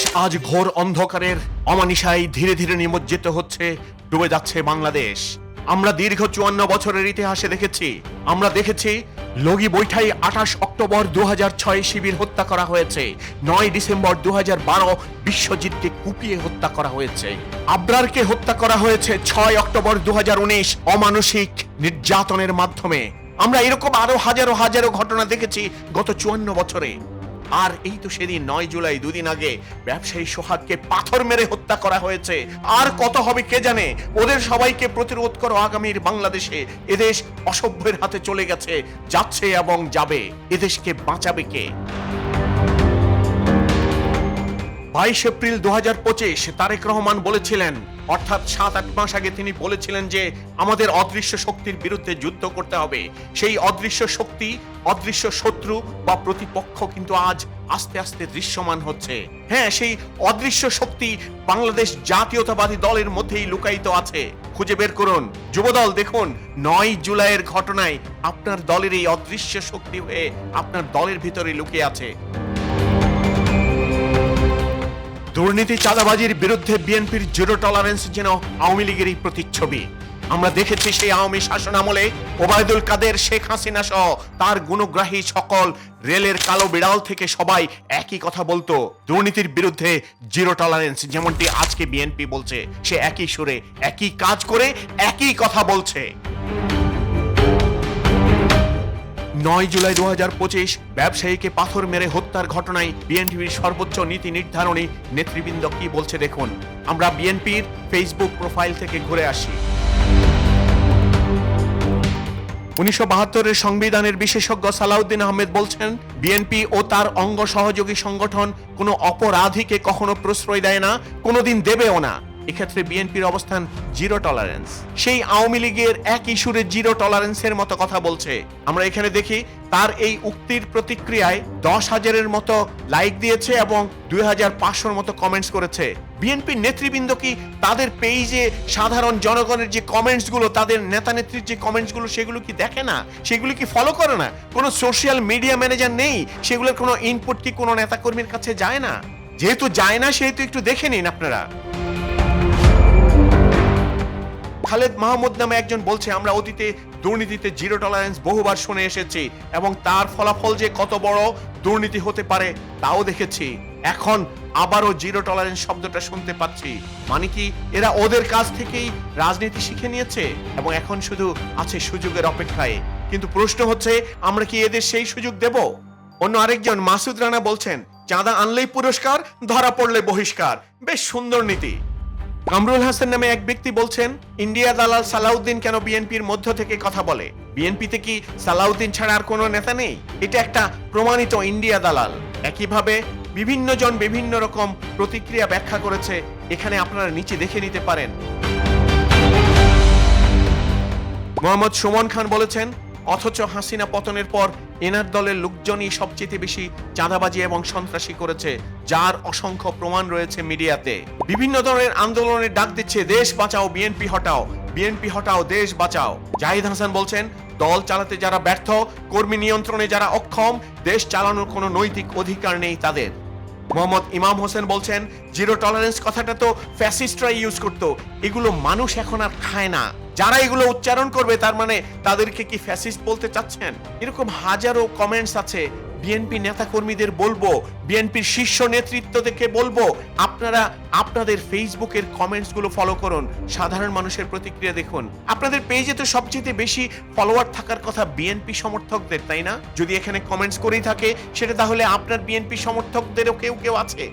বাংলাদেশ আজ ঘোর অন্ধকারের অমানিসায় ধীরে ধীরে নিমজ্জিত হচ্ছে, ডুবে যাচ্ছে বাংলাদেশ। আমরা দীর্ঘ চুয়ান্ন বছরের ইতিহাসে দেখেছি। আমরা দেখেছি লগি বৈঠাই আঠাশ অক্টোবর দু শিবির হত্যা করা হয়েছে। নয় ডিসেম্বর দু বারো বিশ্বজিৎকে কুপিয়ে হত্যা করা হয়েছে। আবরারকে হত্যা করা হয়েছে ছয় অক্টোবর দু হাজার উনিশ অমানসিক নির্যাতনের মাধ্যমে। আমরা এরকম আরও হাজারো হাজারো ঘটনা দেখেছি গত চুয়ান্ন বছরে। আর এই তো সেদিন নয় জুলাই, দুদিন আগে ব্যবসায়ী সোহাগকে পাথর মেরে হত্যা করা হয়েছে। আর কত হবে কে জানে? ওদের সবাইকে প্রতিরোধ করো আগামীর বাংলাদেশে। এদেশ অসভ্যের হাতে চলে গেছে, যাচ্ছে এবং যাবে। এদেশকে বাঁচাবে কে? বাইশ এপ্রিল দু হাজার পঁচিশ তারেক রহমান বলেছিলেন, অর্থাৎ সাত, আট মাস আগে তিনি বলেছিলেন যে আমাদের অদৃশ্য শক্তির বিরুদ্ধে যুদ্ধ করতে হবে। সেই অদৃশ্য শক্তি, অদৃশ্য শত্রু বা প্রতিপক্ষ কিন্তু আজ আস্তে আস্তে দৃশ্যমান হচ্ছে। হ্যাঁ সেই অদৃশ্য শক্তি বাংলাদেশ জাতীয়তাবাদী দলের মধ্যেই লুকায়িত আছে। খুঁজে বের করুন। যুবদল, দেখুন, নয় জুলাইয়ের ঘটনায় আপনার দলের এই অদৃশ্য শক্তি হয়ে আপনার দলের ভিতরে লুকিয়ে আছে। দুর্নীতি চাঁদাবাজির বিরুদ্ধে বিএনপির জিরো টলারেন্স যেন আওয়ামী লীগেরই প্রতিচ্ছবি। আমরা দেখেছি সেই আওয়ামী শাসন আমলে ওবায়দুল কাদের, শেখ হাসিনা সহ তার গুণগ্রাহী সকল রেলের কালো বিড়াল থেকে সবাই একই কথা বলতো, দুর্নীতির বিরুদ্ধে জিরো টলারেন্স যেমনটি আজকে বিএনপি বলছে, সে একই সুরে একই কাজ করে, একই কথা বলছে। নয় জুলাই দু হাজার পঁচিশ, ব্যবসায়ীকে পাথর মেরে হত্যার ঘটনায় বিএনপির সর্বোচ্চ নীতি নির্ধারণী নেতৃবৃন্দ কি বলছে দেখুন। আমরা বিএনপির ফেসবুক প্রোফাইল থেকে ঘুরে আসি। উনিশশো বাহাত্তরের সংবিধানের বিশেষজ্ঞ সালাউদ্দিন আহমেদ বলছেন, বিএনপি ও তার অঙ্গ সহযোগী সংগঠন কোনো অপরাধীকে কখনো প্রশ্রয় দেয় না, কোনোদিন দেবেও না। এক্ষেত্রে বিএনপির অবস্থান জিরো টলারেন্স। সেই আওয়ামী লীগের এক ইস্যুরে জিরো টলারেন্সের মতো কথা বলছে। আমরা এখানে দেখি, তার এই উক্তির প্রতিক্রিয়ায় দশ হাজারের মতো লাইক দিয়েছে এবং দুই হাজার পাঁচশোর মতো কমেন্টস করেছে। বিএনপির নেতৃবৃন্দ কি তাদের পেজে সাধারণ জনগণের যে কমেন্টসগুলো তাদের নেতা নেত্রীর যে কমেন্টসগুলো সেগুলো কি দেখে না? সেগুলো কি ফলো করে না? কোনো সোশ্যাল মিডিয়া ম্যানেজার নেই? সেগুলোর কোনো ইনপুট কি কোনো নেতাকর্মীর কাছে যায় না? যেহেতু যায় না, সেহেতু একটু দেখে নিন আপনারা। খালেদ মাহমুদ নামে একজন বলছে, আমরা অতীতে দুর্নীতিতে জিরো টলারেন্স বহুবার শুনে এসেছি এবং তার ফলাফল যে কত বড় দুর্নীতি হতে পারে তাও দেখেছি। এখন আবারও জিরো টলারেন্স শব্দটা শুনতে পাচ্ছি। মানে কি এরা ওদের কাছ থেকেই রাজনীতি শিখে নিয়েছে? এবং এখন শুধু আছে সুযোগের অপেক্ষায়। কিন্তু প্রশ্ন হচ্ছে, আমরা কি এদের সেই সুযোগ দেব? অন্য আরেকজন মাসুদ রানা বলছেন, চাঁদা আনলেই পুরস্কার, ধরা পড়লে বহিষ্কার। বেশ সুন্দর নীতি। কামরুল হাসান নামে এক ব্যক্তি বলছেন, ইন্ডিয়া দালাল সালাউদ্দিন কেন বিএনপির মধ্য থেকে কথা বলে? বিএনপিতে কি সালাউদ্দিন ছাড়া আর কোনো নেতা নেই? এটা একটা প্রমাণিত ইন্ডিয়া দালাল। একইভাবে বিভিন্ন জন বিভিন্ন রকম প্রতিক্রিয়া ব্যাখ্যা করেছে। এখানে আপনারা নিচে দেখে নিতে পারেন। মোহাম্মদ সুমন খান বলেছেন, অথচ হাসিনা পতনের পর এনার দলের লোকজনই সবচেয়ে বেশি চাঁদাবাজি এবং সন্ত্রাসী করেছে, যার অসংখ্য প্রমাণ রয়েছে মিডিয়াতে। বিভিন্ন ধরনের আন্দোলনের ডাক দিচ্ছে, দেশ বাঁচাও, বিএনপি হটাও বিএনপি হটাও, দেশ বাঁচাও। জাহিদ হাসান বলছেন, দল চালাতে যারা ব্যর্থ, কর্মী নিয়ন্ত্রণে যারা অক্ষম, দেশ চালানোর কোনো নৈতিক অধিকার নেই তাদের। মোহাম্মদ ইমাম হোসেন বলছেন, জিরো টলারেন্স কথাটা তো ফ্যাসিস্টরা ইউজ করতো। এগুলো মানুষ এখন আর খায় না। যারা এগুলো উচ্চারণ করবে, তার মানে তাদেরকে কি ফ্যাসিস্ট বলতে চাচ্ছেন? এরকম হাজারো কমেন্টস আছে বিএনপি নেতা কর্মীদের বলব বিএনপির শীর্ষ নেতৃত্ব থেকে বলব, আপনারা আপনাদের ফেসবুকের কমেন্টসগুলো ফলো করুন, সাধারণ মানুষের প্রতিক্রিয়া দেখুন। আপনাদের পেজে তো সবচেয়ে বেশি ফলোয়ার থাকার কথা বিএনপি সমর্থকদের, তাই না? যদি এখানে কমেন্টস করেই থাকে, সেটা তাহলে আপনার বিএনপি সমর্থকদেরও কেউ কেউ আছে?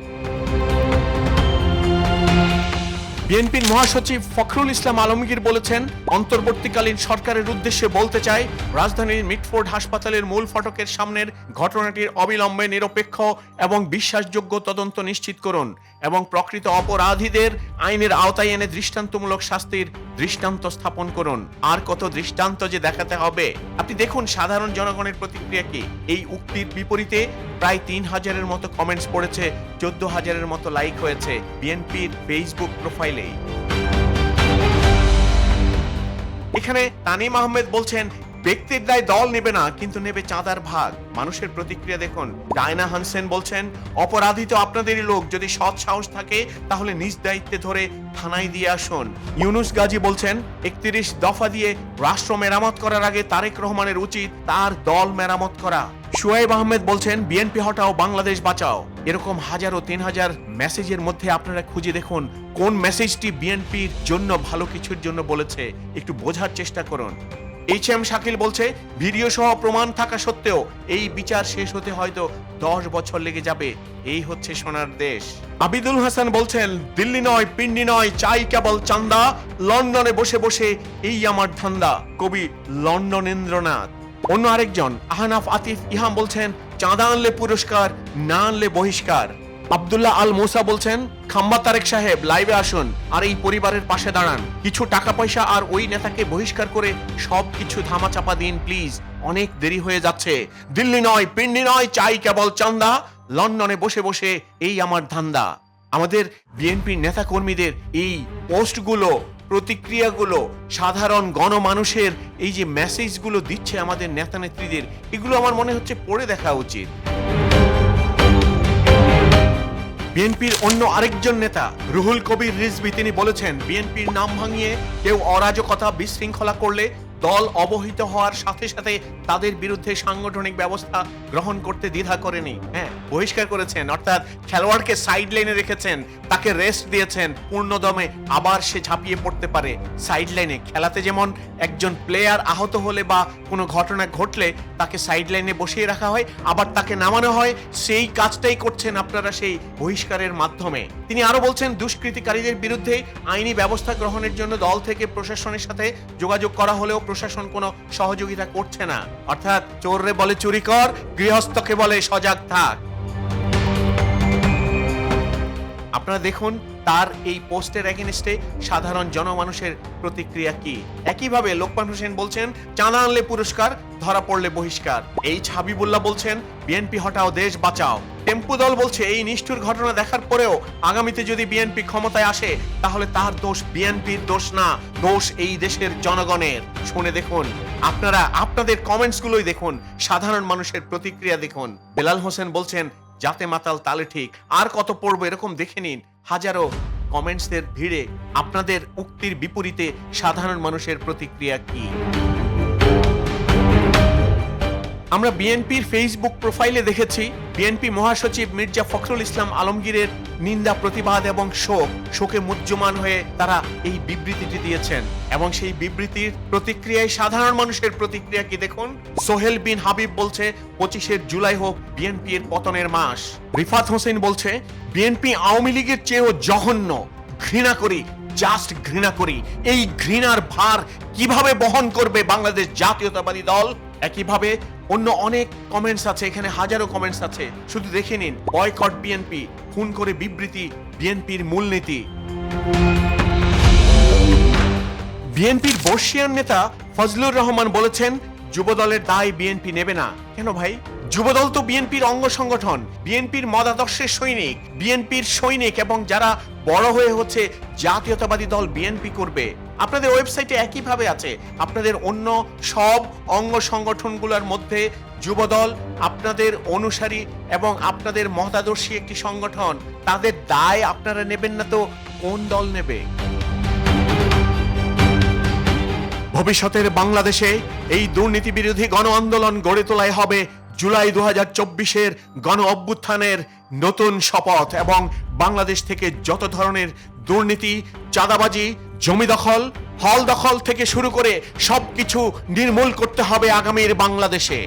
বিএনপির মহাসচিব ফখরুল ইসলাম আলমগীর বলেছেন, অন্তর্বর্তীকালীন সরকারের উদ্দেশ্যে বলতে চাই, রাজধানীর মিটফোর্ড হাসপাতালের মূল ফটকের সামনের ঘটনাটির অবিলম্বে নিরপেক্ষ এবং বিশ্বাসযোগ্য তদন্ত নিশ্চিত করুন। এবং প্রকৃত অপরাধীদের আইনের আওতায় এনে দৃষ্টান্তমূলক শাস্তির দৃষ্টান্ত স্থাপন করুন। আর কত দৃষ্টান্ত যে দেখাতে হবে, আপনি দেখুন সাধারণ জনগণের প্রতিক্রিয়া কি। এই উক্তির বিপরীতে প্রায় তিন হাজারের মতো কমেন্টস পড়েছে, চোদ্দ হাজারের মতো লাইক হয়েছে বিএনপির ফেসবুক প্রোফাইলেই এখানে তানিম আহমেদ বলছেন ব্যক্তির দায় দল নেবে না, কিন্তু নেবে চাঁদার ভাগ। মানুষের প্রতিক্রিয়া দেখুন। ডায়না হানসেন বলছেন অপরাধী তো আপনাদেরই লোক যদি সৎ সাহস থাকে, তাহলে নিজ দায়িত্বে ধরে থানায় দিয়ে আসুন। ইউনুস গাজী বলছেন, একত্রিশ দফা দিয়ে রাষ্ট্র মেরামত করার আগে তারেক রহমানের উচিত তার দল মেরামত করা। শুয়াইব আহমেদ বলছেন, বিএনপি হটাও, বাংলাদেশ বাঁচাও। এরকম হাজারো, তিন হাজার মেসেজের মধ্যে আপনারা খুঁজে দেখুন, কোন মেসেজটি বিএনপির জন্য ভালো কিছুর জন্য বলেছে। একটু বোঝার চেষ্টা করুন। এইচ এম শাকিল বলছে, ভিডিও সহ প্রমাণ থাকা সত্ত্বেও এই বিচার শেষ হতে হয়তো দশ বছর লেগে যাবে। এই হচ্ছে সোনার দেশ। আবিদুল হাসান বলছেন, দিল্লি নয়, পিন্ডি নয়, চাই কেবল চান্দা, লন্ডনে বসে বসে এই আমার ধান্দা। কবি লন্ডনেন্দ্রনাথ। অন্য আরেকজন, আহানাফ আতিফ ইহাম বলছেন, চাঁদা আনলে পুরস্কার, না আনলে বহিষ্কার। আব্দুল্লাহ আল মোসা বলছেন, খাম্বা তারেক সাহেব, লাইভে আসুন আর এই পরিবারের পাশে দাঁড়ান। কিছু টাকা পয়সা আর ওই নেতাকে বহিষ্কার করে সব কিছু ধামাচাপা দিন, প্লিজ। অনেক দেরি হয়ে যাচ্ছে। দিল্লি নয়, পিন্ডি নয়, চাই কেবল চান্দা। লন্ডনে বসে বসে এই আমার ধান্দা। আমাদের বিএনপির নেতা কর্মীদের এই পোস্টগুলো, প্রতিক্রিয়াগুলো, সাধারণ গণমানুষের এই যে মেসেজগুলো দিচ্ছে আমাদের নেতা নেত্রীদের এগুলো আমার মনে হচ্ছে পড়ে দেখা উচিত। বিএনপির অন্য আরেকজন নেতা, রুহুল কবির রিজভি। তিনি বলেছেন, বিএনপির নাম ভাঙিয়ে কেউ অরাজকতা বিশৃঙ্খলা করলে দল অবহিত হওয়ার সাথে সাথে তাদের বিরুদ্ধে সাংগঠনিক ব্যবস্থা গ্রহণ করতে দ্বিধা করেনি। হ্যাঁ বহিষ্কার করেছেন, অর্থাৎ খেলোয়াড়কে সাইড লাইনে রেখেছেন, তাকে রেস্ট দিয়েছেন, পূর্ণদমে আবার সে ঝাঁপিয়ে পড়তে পারে সাইড লাইনে খেলাতে যেমন একজন প্লেয়ার আহত হলে বা কোনো ঘটনা ঘটলে তাকে সাইড লাইনে বসিয়ে রাখা হয়, আবার তাকে নামানো হয়, সেই কাজটাই করছেন আপনারা সেই বহিষ্কারের মাধ্যমে। তিনি আরও বলছেন, দুষ্কৃতিকারীদের বিরুদ্ধে আইনি ব্যবস্থা গ্রহণের জন্য দল থেকে প্রশাসনের সাথে যোগাযোগ করা হলেও প্রশাসন কোনো সহযোগিতা করছে না। অর্থাৎ চোররে বলে চুরি কর গৃহস্থকে বলে সজাগ থাক। আপনারা দেখুন, তার এই পোস্টের এগেনস্টে সাধারণ জনমানুষের প্রতিক্রিয়া কি? একইভাবে লোকমান হোসেন বলছেন, চাঁদা আনলে পুরস্কার, ধরা পড়লে বহিষ্কার। এই ছাবিবুল্লাহ বলছেন, বিএনপি হটাও দেশ বাঁচাও। টেম্পু দল বলছে, এই নিষ্ঠুর ঘটনা দেখার পরেও আগামীতে যদি বিএনপি ক্ষমতায় আসে, তাহলে তার দোষ বিএনপির দোষ না, দোষ এই দেশের জনগণের। শুনে দেখুন, আপনারা, আপনাদের কমেন্টস গুলোই দেখুন, সাধারণ মানুষের প্রতিক্রিয়া দেখুন। বেলাল হোসেন বলছেন যাতে মাতাল তালে ঠিক। আর কত পড়ব এরকম দেখে নিন। হাজারো কমেন্টসদের ভিড়ে আপনাদের উক্তির বিপরীতে সাধারণ মানুষের প্রতিক্রিয়া কি? আমরা বিএনপির ফেসবুক প্রোফাইলে দেখেছি, বিএনপি মহাসচিব মির্জা ফখরুল ইসলাম আলমগীরের নিন্দা, প্রতিবাদ এবং শোক, শোকে মুহ্যমান হয়ে তারা এই বিবৃতিটি দিয়েছেন। এবং সেই বিবৃতির প্রতিক্রিয়ায় সাধারণ মানুষের প্রতিক্রিয়া কি দেখুন? সোহেল বিন হাবিব বলছে পঁচিশের জুলাই হোক বিএনপির পতনের মাস। রিফাত হোসেন বলছে, বিএনপি আওয়ামী লীগের চেয়েও জঘন্য। ঘৃণা করি জাস্ট ঘৃণা করি। এই ঘৃণার ভার কীভাবে বহন করবে বাংলাদেশ জাতীয়তাবাদী দল? একইভাবে অন্য অনেক কমেন্টস আছে, এখানে হাজারো কমেন্টস আছে। শুধু দেখে নিন বয়কট বিএনপি খুন করে বিবৃতি বিএনপির মূলনীতি। বিএনপির বর্ষিয়ান নেতা ফজলুর রহমান বলেছেন, যুবদলের দায় বিএনপি নেবে না। কেন ভাই? যুবদল তো বিএনপির অঙ্গ সংগঠন, বিএনপির মতাদর্শের সৈনিক, বিএনপির সৈনিক এবং যারা বড় হয়ে হচ্ছে জাতীয়তাবাদী দল বিএনপি করবে। আপনাদের ওয়েবসাইটে একইভাবে আছে। আপনাদের অন্য সব অঙ্গ সংগঠনগুলোর মধ্যে যুবদল আপনাদের অনুসারী এবং আপনাদের মতাদর্শী একটি সংগঠন। তাদের দায় আপনারা নেবেন না তো কোন দল নেবে? ভবিষ্যতের বাংলাদেশে এই দুর্নীতি বিরোধী গণ আন্দোলন গড়ে তোলাই হবে জুলাই দু হাজার চব্বিশের গণ অভ্যুত্থানের নতুন শপথ এবং বাংলাদেশ থেকে যত ধরনের দুর্নীতি, চাঁদাবাজি, জমি দখল, হল দখল থেকে শুরু করে সবকিছু নির্মূল করতে হবে আগামীর বাংলাদেশে।